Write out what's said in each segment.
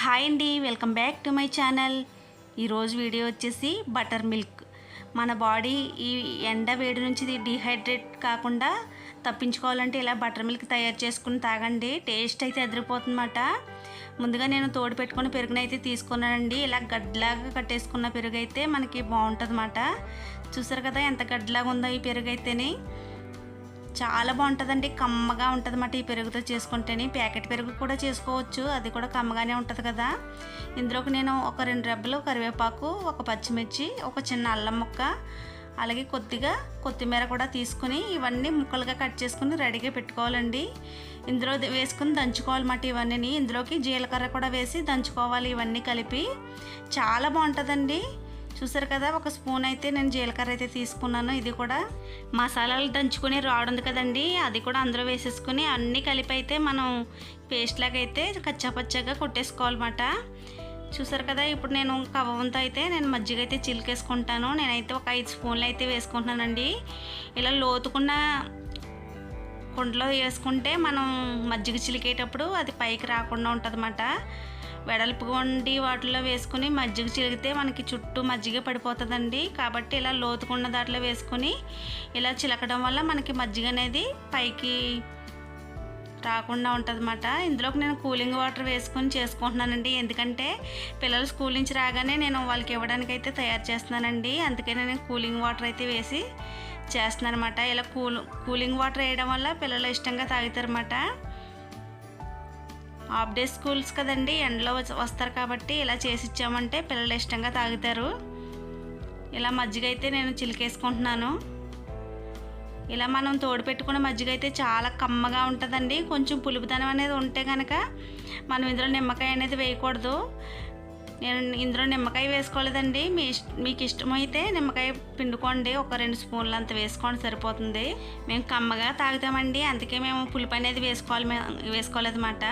Hi అండి welcome back to my channel. ఈరోజు video వచ్చేసి బటర్ మిల్క్. మన బాడీ ఈ ఎండ వేడి నుంచి డిహైడ్రేట్ కాకుండా తప్పించుకోవాలంటే ఇలా బటర్ మిల్క్ తయారు చేసుకుని తాగండి. టేస్ట్ అయితే ఎదిరిపోతుందన్నమాట. ముందుగా నేను తోడు పెట్టుకుని పెరుగునైతే తీసుకున్నానండి. ఇలా గడ్లాగా కట్టేసుకున్న పెరుగు అయితే మనకి బాగుంటుంది చూసారు కదా ఎంత గడ్లాగా ఉందో ఈ పెరుగు అయితేనే చాలా బాగుంటుందండి. కమ్మగా ఉంటుంది అన్నమాట ఈ పెరుగుతో చేసుకుంటేనే. ప్యాకెట్ పెరుగు కూడా చేసుకోవచ్చు. అది కూడా కమ్మగానే ఉంటుంది కదా. ఇందులోకి నేను ఒక రెండు రెబ్బలు కరివేపాకు ఒక పచ్చిమిర్చి ఒక చిన్న అల్లం ముక్క అలాగే కొద్దిగా కొత్తిమీర కూడా తీసుకుని ఇవన్నీ ముక్కలుగా కట్ చేసుకుని రెడీగా పెట్టుకోవాలండి. ఇందులో వేసుకుని దంచుకోవాలన్నమాట ఇవన్నీ ఇందులోకి జీలకర్ర కూడా వేసి దంచుకోవాలి ఇవన్నీ కలిపి. చాలా బాగుంటుందండి. చూసారు కదా ఒక స్పూన్ అయితే నేను జీలకర్ర అయితే తీసుకున్నాను. ఇది కూడా మసాలాలు దంచుకునే రాడ్ ఉంది కదండి అది కూడా అందులో వేసేసుకుని అన్నీ కలిపి అయితే మనం పేస్ట్ లాగా అయితే కచ్చాపచ్చాగా కొట్టేసుకోవాలన్నమాట. చూసారు కదా ఇప్పుడు నేను కవ్వంతో అయితే నేను మజ్జిగ అయితే చిలికేసుకుంటాను. నేనైతే ఒక ఐదు స్పూన్లు అయితే వేసుకుంటున్నానండి. ఇలా లోతుకున్న కుండలో వేసుకుంటే మనం మజ్జిగ చిలికేటప్పుడు అది పైకి రాకుండా ఉంటుందన్నమాట. వెడల్పుగా ఉండి వాటిలో వేసుకుని మజ్జిగ చిలిగితే మనకి చుట్టూ మజ్జిగ పడిపోతుందండి. కాబట్టి ఇలా లోతుకున్న దాంట్లో వేసుకుని ఇలా చిలకడం వల్ల మనకి మజ్జిగ అనేది పైకి రాకుండా ఉంటుందన్నమాట. ఇందులోకి నేను కూలింగ్ వాటర్ వేసుకొని చేసుకుంటున్నానండి. ఎందుకంటే పిల్లలు స్కూల్ నుంచి రాగానే నేను వాళ్ళకి ఇవ్వడానికి అయితే తయారు చేస్తున్నానండి. అందుకే నేను కూలింగ్ వాటర్ అయితే వేసి చేస్తున్నాను అనమాట ఇలా కూల్ కూలింగ్ వాటర్ వేయడం వల్ల పిల్లలు ఇష్టంగా తాగుతారన్నమాట. హాఫ్ డే స్కూల్స్ కదండి ఎండలో వస్తారు కాబట్టి ఇలా చేసి ఇచ్చామంటే పిల్లలు ఇష్టంగా తాగుతారు. ఇలా మజ్జిగ అయితే నేను చిలికేసుకుంటున్నాను. ఇలా మనం తోడు పెట్టుకున్న మజ్జిగ అయితే చాలా కమ్మగా ఉంటుందండి. కొంచెం పులుపుదనం అనేది ఉంటే కనుక మనం ఇందులో నిమ్మకాయ అనేది వేయకూడదు. నేను ఇందులో నిమ్మకాయ వేసుకోలేదండి. మీ మీకు ఇష్టమైతే నిమ్మకాయ పిండుకోండి. ఒక రెండు స్పూన్లు అంత వేసుకోండి సరిపోతుంది. మేము కమ్మగా తాగుతామండి. అందుకే మేము పులుపు అనేది వేసుకోవాలి వేసుకోలేదన్నమాట.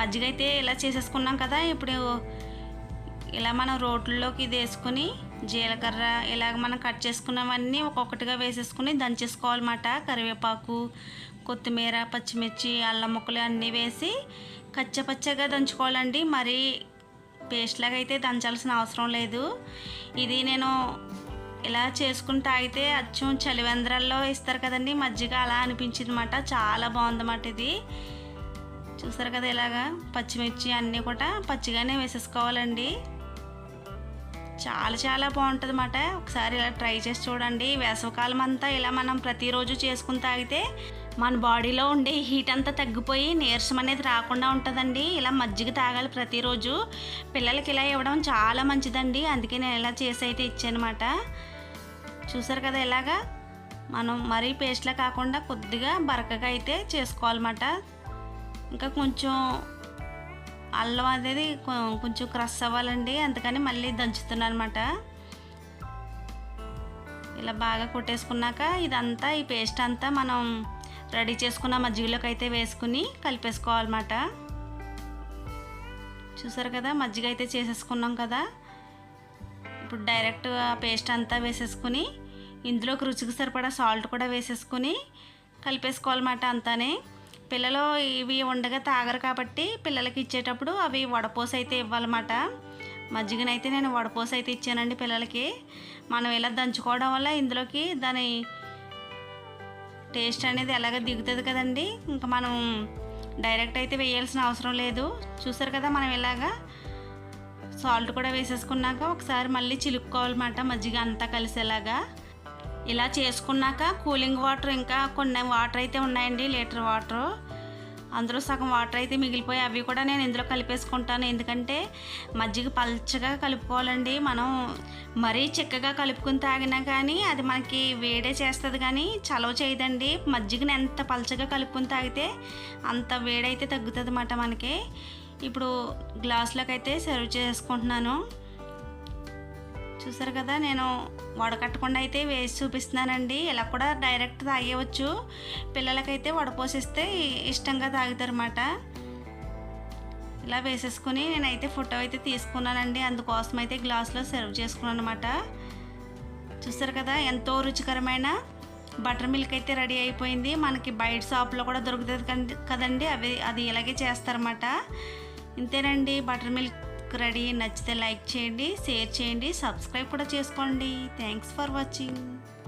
మజ్జిగ అయితే ఇలా చేసేసుకున్నాం కదా ఇప్పుడు ఇలా మనం రోట్లలోకి ఇది వేసుకుని జీలకర్ర ఇలాగ మనం కట్ చేసుకున్నవన్నీ ఒక్కొక్కటిగా వేసేసుకుని దంచేసుకోవాలన్నమాట. కరివేపాకు కొత్తిమీర పచ్చిమిర్చి అల్లం ముక్కలు అన్నీ వేసి కచ్చపచ్చగా దంచుకోవాలండి. మరీ పేస్ట్ లాగా అయితే దంచాల్సిన అవసరం లేదు. ఇది నేను ఇలా చేసుకుని తాగితే అచ్చం చలివేంద్రాల్లో ఇస్తారు కదండి. మజ్జిగ అలా అనిపించింది అనమాట చాలా బాగుందన్నమాట ఇది. చూసారు కదా ఇలాగా పచ్చిమిర్చి అన్నీ కూడా పచ్చిగానే వేసేసుకోవాలండి. చాలా చాలా బాగుంటుంది అన్నమాట ఒకసారి ఇలా ట్రై చేసి చూడండి. వేసవకాలం అంతా ఇలా మనం ప్రతిరోజు చేసుకుని తాగితే మన బాడీలో ఉండే హీట్ అంతా తగ్గిపోయి నీరసం అనేది రాకుండా ఉంటుందండి. ఇలా మజ్జిగ తాగాలి ప్రతిరోజు. పిల్లలకి ఇలా ఇవ్వడం చాలా మంచిదండి. అందుకే నేను ఇలా చేసి అయితే ఇచ్చానమాట. చూసారు కదా ఇలాగా? మనం మరీ పేస్ట్లా కాకుండా కొద్దిగా బరకగా అయితే చేసుకోవాలన్నమాట. ఇంకా కొంచెం అల్లం అనేది కొ- కొంచెం క్రష్ అవ్వాలండి. అందుకని మళ్ళీ దంచుతున్నాను అనమాట ఇలా బాగా కొట్టేసుకున్నాక ఇదంతా ఈ పేస్ట్ అంతా మనం రెడీ చేసుకున్న మజ్జిగలోకి అయితే వేసుకుని కలిపేసుకోవాలన్నమాట. చూసారు కదా మజ్జిగ అయితే చేసేసుకున్నాం కదా. ఇప్పుడు డైరెక్ట్ ఆ పేస్ట్ అంతా వేసేసుకుని ఇందులోకి రుచికి సరిపడా సాల్ట్ కూడా వేసేసుకుని కలిపేసుకోవాలన్నమాట అంతానే. పిల్లలు ఇవి ఉండగా తాగరు కాబట్టి పిల్లలకి ఇచ్చేటప్పుడు అవి వడపోసి అయితే ఇవ్వాలన్నమాట. మజ్జిగనైతే నేను వడపోసి అయితే ఇచ్చానండి పిల్లలకి. మనం ఇలా దంచుకోవడం వల్ల ఇందులోకి దాని టేస్ట్ అనేది ఎలాగ దిగుతుంది కదండి? ఇంకా మనం డైరెక్ట్ అయితే వేయాల్సిన అవసరం లేదు. చూసారు కదా మనం ఇలాగా సాల్ట్ కూడా వేసేసుకున్నాక ఒకసారి మళ్ళీ చిలుక్కోవాలన్నమాట మజ్జిగ అంతా కలిసేలాగా. ఇలా చేసుకున్నాక కూలింగ్ వాటర్ ఇంకా కొన్ని వాటర్ అయితే ఉన్నాయండి లీటర్ వాటర్. అందులో సగం వాటర్ అయితే మిగిలిపోయి అవి కూడా నేను ఇందులో కలిపేసుకుంటాను. ఎందుకంటే మజ్జిగ పల్చగా కలుపుకోవాలండి. మనం మరీ చిక్కగా కలుపుకుని తాగినా కానీ అది మనకి వేడే చేస్తుంది కానీ చలవ చేయదండి. మజ్జిగని ఎంత పల్చగా కలుపుకుని తాగితే అంత వేడైతే తగ్గుతుంది అన్నమాట మనకి. ఇప్పుడు గ్లాసులోకి అయితే సర్వ్ చేసుకుంటున్నాను. చూసారు కదా నేను వడకట్టకుండా అయితే వేసి చూపిస్తున్నానండి. ఇలా కూడా డైరెక్ట్ తాగేయవచ్చు. పిల్లలకైతే వడపోసిస్తే ఇష్టంగా తాగుతారన్నమాట. ఇలా వేసేసుకుని నేనైతే ఫోటో అయితే తీసుకున్నానండి. అందుకోసం అయితే గ్లాస్లో సర్వ్ చేసుకున్నాను అనమాట చూసారు కదా ఎంతో రుచికరమైన బటర్ మిల్క్ అయితే రెడీ అయిపోయింది. మనకి బయట షాప్లో కూడా దొరుకుతుంది కండి- కదండి అవి అది ఇలాగే చేస్తారన్నమాట. ఇంతేనండి బటర్ మిల్క్. రెడీ. నచ్చితే లైక్ చేయండి షేర్ చేయండి సబ్స్క్రైబ్ కూడా చేసుకోండి. Thanks for watching.